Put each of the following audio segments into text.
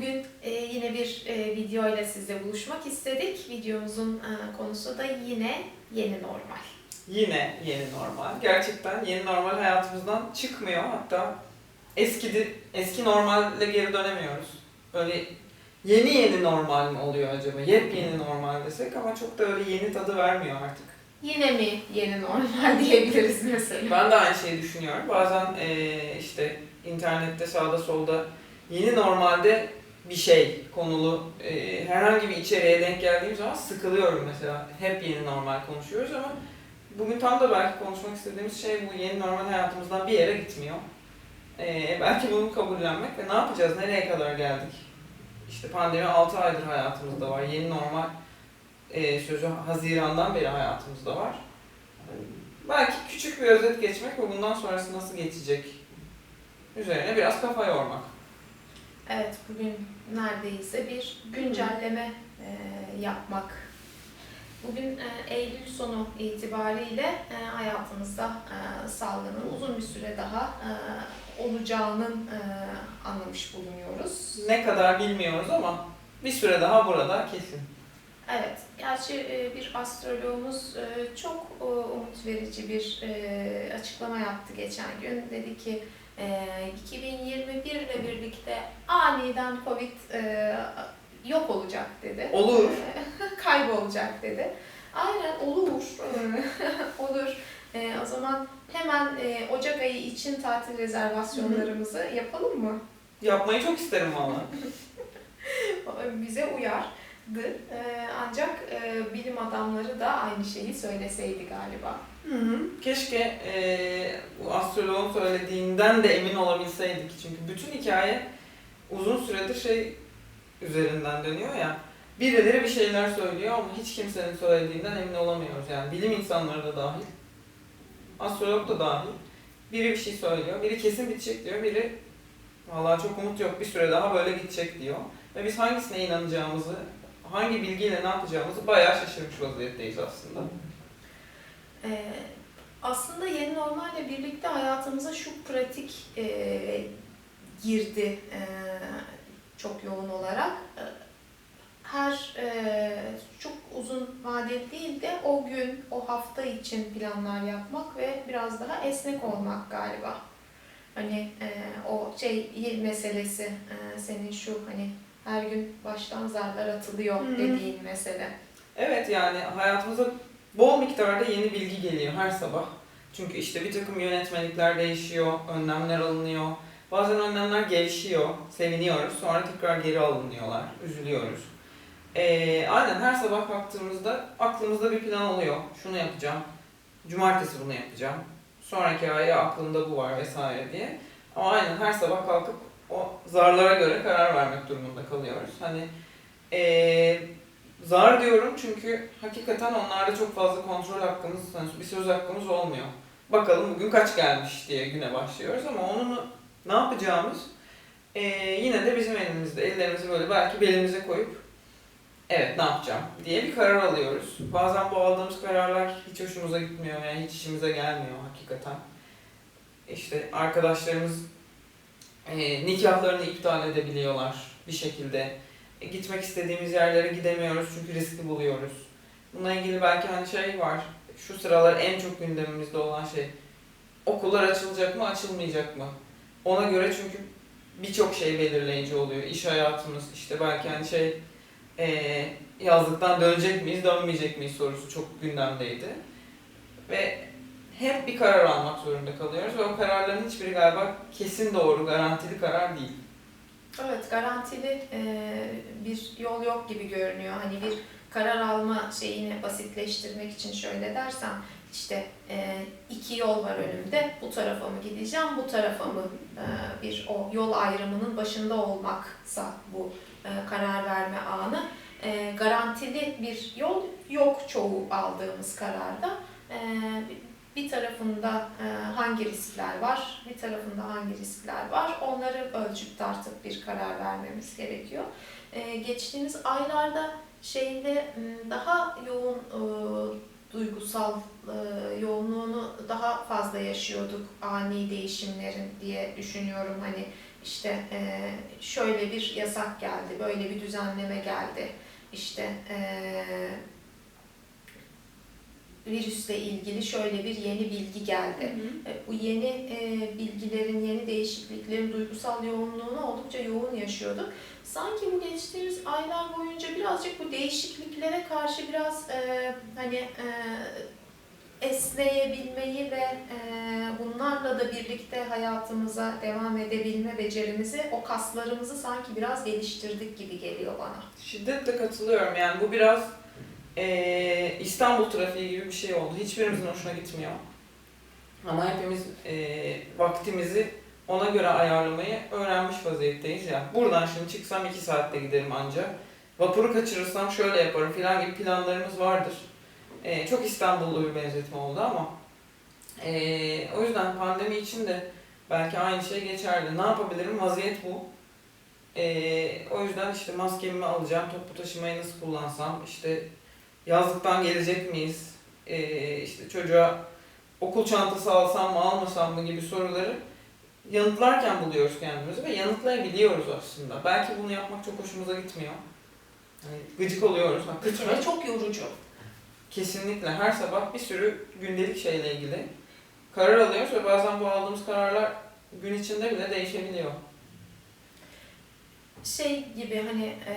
Bugün e, yine bir e, video ile sizle buluşmak istedik. Videomuzun e, konusu da yine yeni normal. Yine yeni normal. Gerçekten yeni normal hayatımızdan çıkmıyor. Hatta eski eski normalle geri dönemiyoruz. Böyle yeni yeni normal mi oluyor acaba? Yepyeni normal desek ama çok da öyle yeni tadı vermiyor artık. Yine mi yeni normal diyebiliriz mesela? Ben de aynı şeyi düşünüyorum. Bazen eee, işte internette sağda solda yeni normalde bir şey konulu eee, herhangi bir içeriğe denk geldiğim zaman sıkılıyorum mesela. Hep yeni normal konuşuyoruz ama bugün tam da belki konuşmak istediğimiz şey bu yeni normal hayatımızdan bir yere gitmiyor. Eee, belki bunu kabullenmek ve ne yapacağız, nereye kadar geldik? İşte pandemi 6 aydır hayatımızda var. Yeni normal eee, sözü Haziran'dan beri hayatımızda var. Belki küçük bir özet geçmek ve bundan sonrası nasıl geçecek üzerine biraz kafa yormak. Evet, bugün neredeyse bir güncelleme e, yapmak. Bugün e, Eylül sonu itibariyle e, hayatımızda e, salgının uzun bir süre daha olacağının anlamış bulunuyoruz. Ne kadar bilmiyoruz ama bir süre daha burada kesin. Evet, gerçi bir astroloğumuz çok umut verici bir açıklama yaptı geçen gün. Dedi ki 2021 ile birlikte aniden Covid e, yok olacak dedi. Olur. Kaybolacak dedi. Aynen olur. olur. E, o zaman hemen e, Ocak ayı için tatil rezervasyonlarımızı yapalım mı? Yapmayı çok isterim valla. bize uyardı. Ee, ancak e, bilim adamları da aynı şeyi söyleseydi galiba. Hı hı. Keşke eee, bu astroloğun söylediğinden de emin olabilseydik. Çünkü bütün hikaye uzun süredir şey üzerinden dönüyor ya. Birileri bir şeyler söylüyor ama hiç kimsenin söylediğinden emin olamıyoruz. Yani bilim insanları da dahil, astrolog da dahil. Biri bir şey söylüyor, biri kesin bitecek diyor, biri vallahi çok umut yok bir süre daha böyle gidecek diyor. Ve biz hangisine inanacağımızı, hangi bilgiyle ne yapacağımızı bayağı şaşırmış vaziyetteyiz aslında. Ee, aslında yeni normalle birlikte hayatımıza şu pratik e, girdi e, çok yoğun olarak. E, Her e, çok uzun vadeli değil de o gün, o hafta için planlar yapmak ve biraz daha esnek olmak galiba. Hani e, o şey meselesi e, senin şu hani her gün baştan zarlar atılıyor hı. dediğin mesele. Evet yani hayatımıza bol miktarda yeni bilgi geliyor her sabah. Çünkü işte bir takım yönetmelikler değişiyor, önlemler alınıyor. Bazen önlemler gevşiyor, seviniyoruz. Sonra tekrar geri alınıyorlar, üzülüyoruz. Ee, aynen her sabah kalktığımızda aklımızda bir plan oluyor. Şunu yapacağım, cumartesi bunu yapacağım. Sonraki aya aklımda bu var vesaire diye. Ama aynen her sabah kalkıp o zarlara göre karar vermek durumunda kalıyoruz. Hani ee, Zar diyorum çünkü hakikaten onlarda çok fazla kontrol hakkımız, hani bir söz hakkımız olmuyor. Bakalım bugün kaç gelmiş diye güne başlıyoruz ama onu ne yapacağımız eee, yine de bizim elimizde. Ellerimizi böyle belki belimize koyup evet ne yapacağım diye bir karar alıyoruz. Bazen bu aldığımız kararlar hiç hoşumuza gitmiyor yani hiç işimize gelmiyor hakikaten. İşte arkadaşlarımız eee, nikahlarını iptal edebiliyorlar bir şekilde. E, gitmek istediğimiz yerlere gidemiyoruz çünkü riskli buluyoruz. Bununla ilgili belki hani şey var, şu sıralar en çok gündemimizde olan şey, okullar açılacak mı, açılmayacak mı? Ona göre çünkü birçok şey belirleyici oluyor. İş hayatımız, işte belki hani şey, e, yazlıktan dönecek miyiz, dönmeyecek miyiz sorusu çok gündemdeydi. Ve hep bir karar almak zorunda kalıyoruz ve o kararların hiçbiri galiba kesin doğru, garantili karar değil. Evet, garantili e, bir yol yok gibi görünüyor. Hani bir karar alma şeyini basitleştirmek için şöyle dersem, işte e, iki yol var önümde, bu tarafa mı gideceğim, bu tarafa mı e, bir o yol ayrımının başında olmaksa bu e, karar verme anı. E, garantili bir yol yok çoğu aldığımız kararda. E, bir tarafında e, hangi riskler var, bir tarafında hangi riskler var onları ölçüp tartıp bir karar vermemiz gerekiyor. E, geçtiğimiz aylarda şeyinde m, daha yoğun e, duygusal e, yoğunluğunu daha fazla yaşıyorduk ani değişimlerin diye düşünüyorum. Hani işte e, şöyle bir yasak geldi, böyle bir düzenleme geldi. İşte virüsle ilgili şöyle bir yeni bilgi geldi. E, Bu yeni e, bilgilerin, yeni değişikliklerin duygusal yoğunluğunu oldukça yoğun yaşıyorduk. Sanki bu geçtiğimiz aylar boyunca birazcık bu değişikliklere karşı biraz e, hani e, esneyebilmeyi ve e, bunlarla da birlikte hayatımıza devam edebilme becerimizi, o kaslarımızı sanki biraz geliştirdik gibi geliyor bana. Şiddetle katılıyorum. Yani bu biraz eee, İstanbul trafiği gibi bir şey oldu. Hiçbirimizin hoşuna gitmiyor. Ama hepimiz eee, vaktimizi ona göre ayarlamayı öğrenmiş vaziyetteyiz ya. Buradan şimdi çıksam iki saatte giderim ancak. Vapuru kaçırırsam şöyle yaparım filan gibi planlarımız vardır. Eee, çok İstanbullu bir benzetme oldu ama eee, o yüzden pandemi için de belki aynı şey geçerli. Ne yapabilirim? Vaziyet bu. Ee, o yüzden işte maskemi alacağım, toplu taşımayı nasıl kullansam, işte yazlıktan gelecek miyiz, ee, işte çocuğa okul çantası alsam mı almasam mı gibi soruları yanıtlarken buluyoruz kendimizi ve yanıtlayabiliyoruz aslında. Belki bunu yapmak çok hoşumuza gitmiyor. Yani gıcık oluyoruz hakikaten. çok yorucu. Kesinlikle her sabah bir sürü gündelik şeyle ilgili karar alıyoruz ve bazen bu aldığımız kararlar gün içinde bile değişebiliyor. Şey gibi hani e,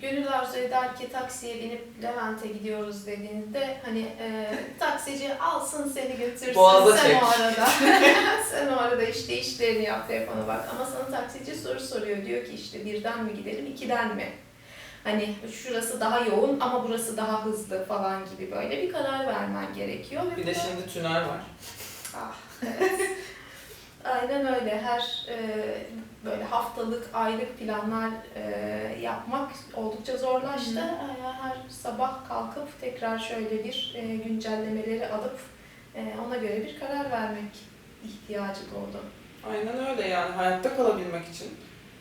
gönül arzu eder ki taksiye binip Levent'e gidiyoruz dediğinde hani e, taksici alsın seni götürsün Boğaza sen çek. o arada sen o arada işte işlerini yap telefona bak ama sana taksici soru soruyor diyor ki işte birden mi gidelim ikiden mi? Hani şurası daha yoğun ama burası daha hızlı falan gibi böyle bir karar vermen gerekiyor. Bir de şimdi tünel var. Ah, evet. Aynen öyle. Her e, böyle haftalık, aylık planlar e, yapmak oldukça zorlaştı. Hı Her sabah kalkıp tekrar şöyle bir e, güncellemeleri alıp e, ona göre bir karar vermek ihtiyacı doğdu. Aynen öyle yani hayatta kalabilmek için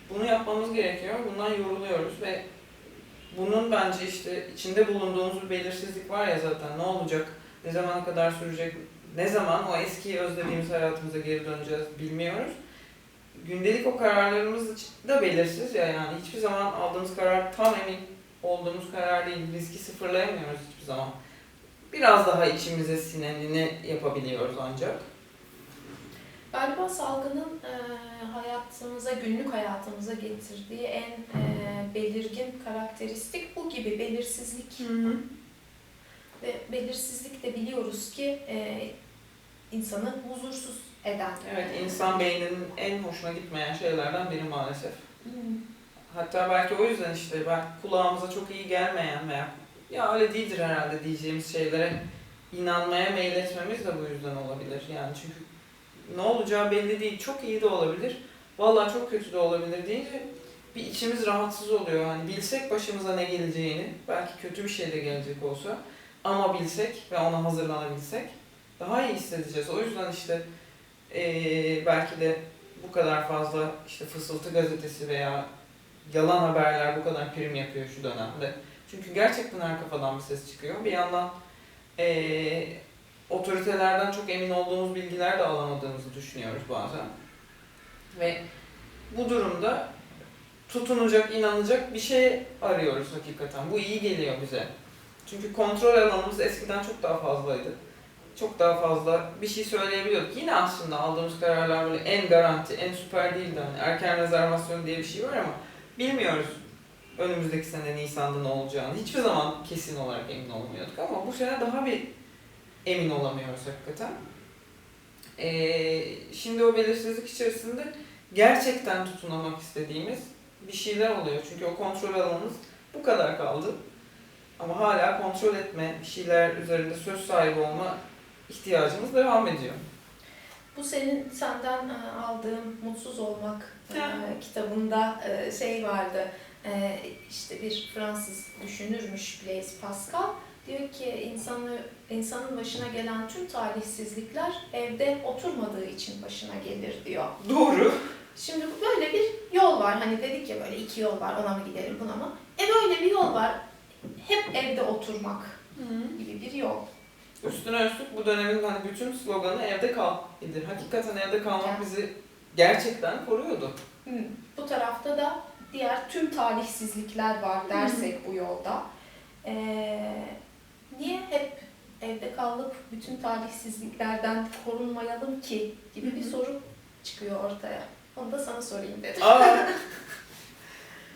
bunu yapmamız gerekiyor. Bundan yoruluyoruz ve bunun bence işte içinde bulunduğumuz bir belirsizlik var ya zaten ne olacak, ne zamana kadar sürecek, ne zaman o eski özlediğimiz hayatımıza geri döneceğiz bilmiyoruz. Gündelik o kararlarımız da belirsiz ya yani hiçbir zaman aldığımız karar tam emin olduğumuz karar değil. Riski sıfırlayamıyoruz hiçbir zaman. Biraz daha içimize sinenini yapabiliyoruz ancak. Galiba salgının e, hayatımıza, günlük hayatımıza getirdiği en e, belirgin karakteristik bu gibi belirsizlik. Ve belirsizlik de biliyoruz ki e, insanı huzursuz eden. Evet, insan beyninin en hoşuna gitmeyen şeylerden biri maalesef. Hatta belki o yüzden işte ben kulağımıza çok iyi gelmeyen veya ya öyle değildir herhalde diyeceğimiz şeylere inanmaya meyletmemiz de bu yüzden olabilir. Yani çünkü ne olacağı belli değil. Çok iyi de olabilir. Vallahi çok kötü de olabilir deyince bir içimiz rahatsız oluyor. Hani bilsek başımıza ne geleceğini, belki kötü bir şey de gelecek olsa ama bilsek ve ona hazırlanabilsek daha iyi hissedeceğiz. O yüzden işte eee, belki de bu kadar fazla işte fısıltı gazetesi veya yalan haberler bu kadar prim yapıyor şu dönemde. Çünkü gerçekten her kafadan bir ses çıkıyor. Bir yandan eee, otoritelerden çok emin olduğumuz bilgiler de alamadığımızı düşünüyoruz bazen. Ve bu durumda tutunacak, inanacak bir şey arıyoruz hakikaten. Bu iyi geliyor bize. Çünkü kontrol alanımız eskiden çok daha fazlaydı. Çok daha fazla bir şey söyleyebiliyorduk. Yine aslında aldığımız kararlar böyle en garanti, en süper değildi. Hani erken rezervasyon diye bir şey var ama bilmiyoruz önümüzdeki sene Nisan'da ne olacağını. Hiçbir zaman kesin olarak emin olmuyorduk ama bu sene daha bir emin olamıyoruz hakikaten. Ee, şimdi o belirsizlik içerisinde gerçekten tutunamak istediğimiz bir şeyler oluyor. Çünkü o kontrol alanımız bu kadar kaldı. Ama hala kontrol etme, bir şeyler üzerinde söz sahibi olma ihtiyacımız devam ediyor. Bu senin senden e, aldığım Mutsuz Olmak e, Ha. kitabında e, şey vardı. E, işte bir Fransız düşünürmüş Blaise Pascal. Diyor ki insanı insanın başına gelen tüm talihsizlikler evde oturmadığı için başına gelir diyor. Doğru. Şimdi böyle bir yol var. Hani dedik ya böyle iki yol var. Ona mı gidelim buna mı? E böyle bir yol var. Hep evde oturmak gibi bir yol. Üstüne üstlük bu dönemin hani bütün sloganı evde kal idir. Hakikaten evde kalmak bizi gerçekten koruyordu. Hı, Bu tarafta da diğer tüm talihsizlikler var dersek bu yolda. Ee, niye hep evde kalıp bütün talihsizliklerden korunmayalım ki gibi bir Hı hı. soru çıkıyor ortaya. Onu da sana sorayım dedim. Aa.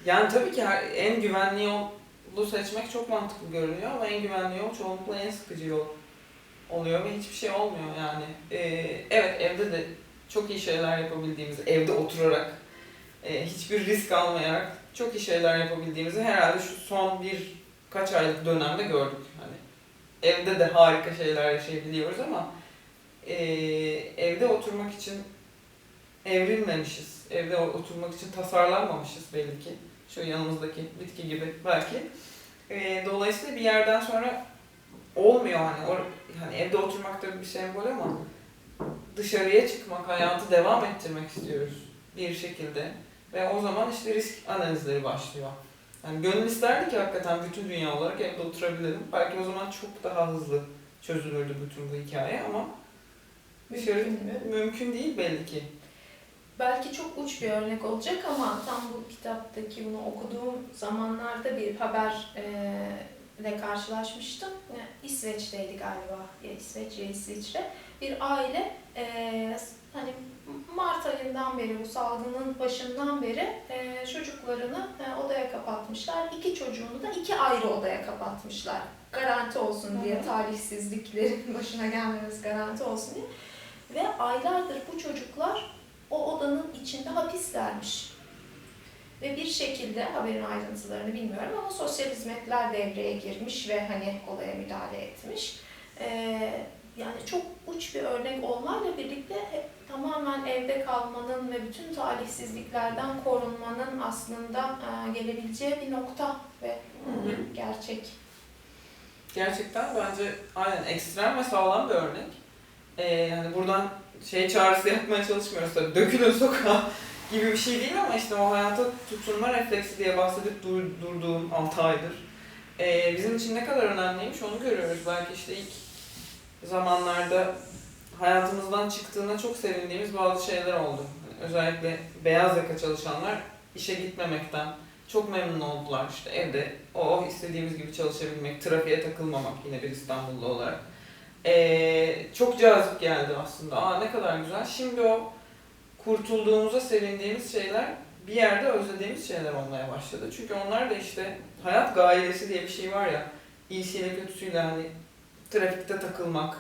yani tabii ki en güvenli yolu seçmek çok mantıklı görünüyor ama en güvenli yol çoğunlukla en sıkıcı yol oluyor ve hiçbir şey olmuyor yani. Ee, evet evde de çok iyi şeyler yapabildiğimizi, evde oturarak, e, hiçbir risk almayarak çok iyi şeyler yapabildiğimizi herhalde şu son bir kaç aylık dönemde gördük. Hani evde de harika şeyler yaşayabiliyoruz ama e, evde oturmak için evrilmemişiz. Evde oturmak için tasarlanmamışız belli ki. Şu yanımızdaki bitki gibi belki. Ee, dolayısıyla bir yerden sonra olmuyor hani. Hani evde oturmak da bir sembol ama dışarıya çıkmak, hayatı devam ettirmek istiyoruz bir şekilde. Ve o zaman işte risk analizleri başlıyor. Yani gönül isterdi ki hakikaten bütün dünya olarak evde oturabilelim. Belki o zaman çok daha hızlı çözülürdü bütün bu hikaye ama dışarı Mümkün mü? mümkün değil belli ki. Belki çok uç bir örnek olacak ama tam bu kitaptaki bunu okuduğum zamanlarda bir haber e, ile karşılaşmıştım. İsveç'teydi galiba. Ya İsveç ya İsviçre. Bir aile e, hani Mart ayından beri bu salgının başından beri e, çocuklarını e, odaya kapatmışlar. İki çocuğunu da iki ayrı odaya kapatmışlar. Garanti olsun diye talihsizliklerin başına gelmemesi garanti olsun diye. Ve aylardır bu çocuklar o odanın içinde hapislermiş. Ve bir şekilde haberin ayrıntılarını bilmiyorum ama sosyal hizmetler devreye girmiş ve hani olaya müdahale etmiş. Ee, yani çok uç bir örnek olmayla birlikte tamamen evde kalmanın ve bütün talihsizliklerden korunmanın aslında e, gelebileceği bir nokta ve hı. gerçek. Gerçekten bence aynen ekstrem ve sağlam bir örnek. Ee, yani buradan şey çağrısı yapmaya çalışmıyoruz tabii. Dökülün sokağa gibi bir şey değil ama işte o hayata tutunma refleksi diye bahsedip dur, durduğum 6 aydır. Ee, bizim için ne kadar önemliymiş onu görüyoruz. Belki işte ilk zamanlarda hayatımızdan çıktığına çok sevindiğimiz bazı şeyler oldu. Özellikle beyaz yaka çalışanlar işe gitmemekten, çok memnun oldular işte evde o istediğimiz gibi çalışabilmek, trafiğe takılmamak yine bir İstanbullu olarak. Ee, çok cazip geldi aslında. Aa ne kadar güzel. Şimdi o kurtulduğumuza sevindiğimiz şeyler bir yerde özlediğimiz şeyler olmaya başladı. Çünkü onlar da işte hayat gailesi diye bir şey var ya. iyisiyle kötüsüyle hani trafikte takılmak,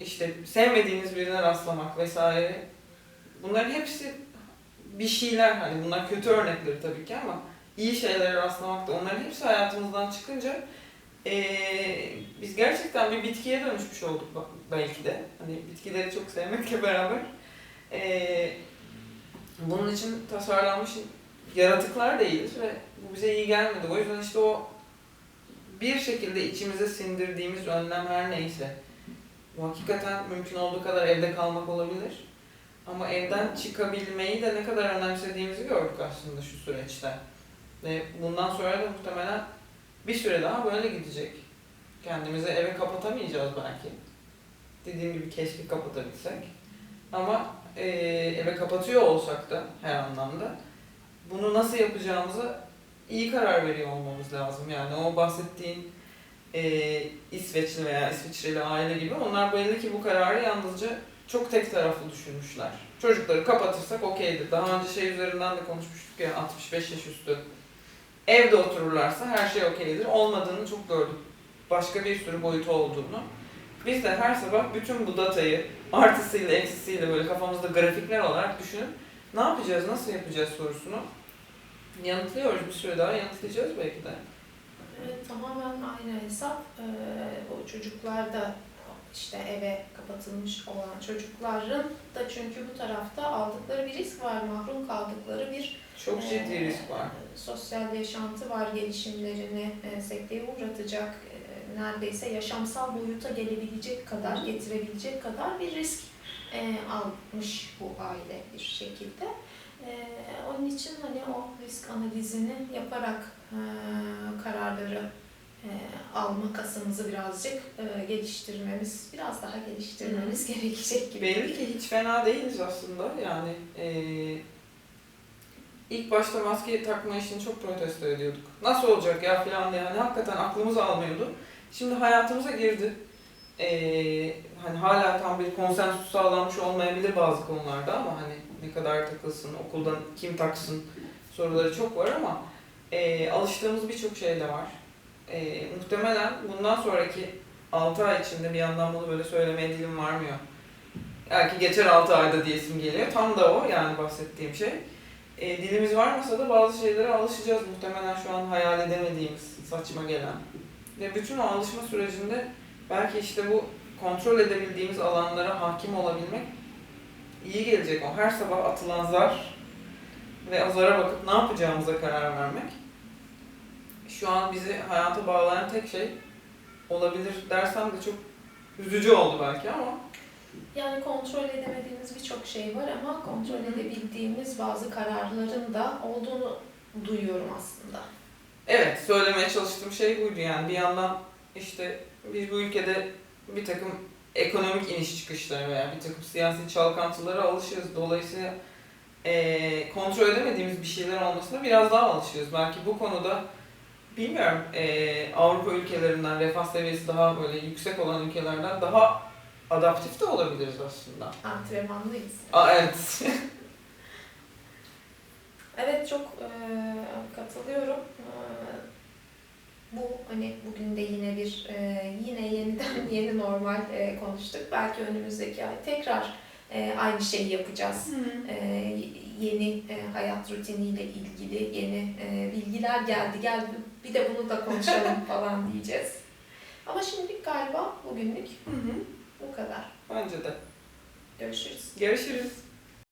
işte sevmediğiniz birine rastlamak vesaire. Bunların hepsi bir şeyler hani bunlar kötü örnekleri tabii ki ama iyi şeylere rastlamak da onların hepsi hayatımızdan çıkınca eee, biz gerçekten bir bitkiye dönüşmüş olduk belki de. Hani bitkileri çok sevmekle beraber. Eee, bunun için tasarlanmış yaratıklar değiliz ve bu bize iyi gelmedi. O yüzden işte o bir şekilde içimize sindirdiğimiz önlem her neyse bu hakikaten mümkün olduğu kadar evde kalmak olabilir. Ama evden çıkabilmeyi de ne kadar önemsediğimizi gördük aslında şu süreçte. Ve bundan sonra da muhtemelen bir süre daha böyle gidecek. Kendimizi eve kapatamayacağız belki. Dediğim gibi keşke kapatabilsek. Ama eee, eve kapatıyor olsak da her anlamda bunu nasıl yapacağımızı iyi karar veriyor olmamız lazım. Yani o bahsettiğin eee İsveçli veya İsviçreli aile gibi onlar belli bu kararı yalnızca çok tek taraflı düşünmüşler. Çocukları kapatırsak okeydir. Daha önce şey üzerinden de konuşmuştuk ya 65 yaş üstü. Evde otururlarsa her şey okeydir. Olmadığını çok gördük. Başka bir sürü boyutu olduğunu. Biz de her sabah bütün bu datayı artısıyla eksisiyle böyle kafamızda grafikler olarak düşünüp ne yapacağız, nasıl yapacağız sorusunu yanıtlıyoruz. Bir süre daha yanıtlayacağız belki de. Evet, tamamen aynı hesap. Ee, o çocuklar da işte eve kapatılmış olan çocukların da çünkü bu tarafta aldıkları bir risk var, mahrum kaldıkları bir Çok ciddi e, risk var. sosyal yaşantı var, gelişimlerini e, sekteye uğratacak, neredeyse yaşamsal boyuta gelebilecek kadar, getirebilecek kadar bir risk e, almış bu aile bir şekilde. E, onun için hani o risk analizini yaparak e, kararları e, alma kasımızı birazcık e, geliştirmemiz, biraz daha geliştirmemiz gerekecek gibi. Belli ki hiç fena değiliz aslında. Yani eee, ilk başta maske takma işini çok protesto ediyorduk. Nasıl olacak ya falan diye hani hakikaten aklımız almıyordu. Şimdi hayatımıza girdi. Ee, hani hala tam bir konsensus sağlanmış olmayabilir bazı konularda ama hani ne kadar takılsın, okuldan kim taksın soruları çok var ama e, alıştığımız birçok şey de var. E, muhtemelen bundan sonraki 6 ay içinde bir yandan bunu böyle söylemeye dilim varmıyor. Belki geçer 6 ayda diyesim geliyor. Tam da o yani bahsettiğim şey. E, dilimiz varmasa da bazı şeylere alışacağız muhtemelen şu an hayal edemediğimiz saçma gelen. Ve bütün o alışma sürecinde belki işte bu kontrol edebildiğimiz alanlara hakim olabilmek iyi gelecek. O her sabah atılan zar ve o zara bakıp ne yapacağımıza karar vermek. Şu an bizi hayata bağlayan tek şey olabilir dersem de çok üzücü oldu belki ama Yani kontrol edemediğimiz birçok şey var ama kontrol edebildiğimiz bazı kararların da olduğunu duyuyorum aslında. Evet, söylemeye çalıştığım şey buydu yani. Bir yandan işte biz bu ülkede bir takım ekonomik iniş çıkışlara veya bir takım siyasi çalkantılara alışırız. Dolayısıyla eee, kontrol edemediğimiz bir şeyler olmasına biraz daha alışıyoruz. Belki bu konuda bilmiyorum eee, Avrupa ülkelerinden refah seviyesi daha böyle yüksek olan ülkelerden daha adaptif de olabiliriz aslında. Antrenmanlıyız. Aa, evet. Evet çok e, katılıyorum. E, bu hani bugün de yine bir e, yine yeniden yeni normal e, konuştuk. Belki önümüzdeki ay tekrar e, aynı şeyi yapacağız. E, yeni e, hayat rutiniyle ilgili yeni e, bilgiler geldi. Gel bir de bunu da konuşalım falan diyeceğiz. Ama şimdilik galiba bugünlük Hı hı. bu kadar. Bence de. Görüşürüz. Görüşürüz.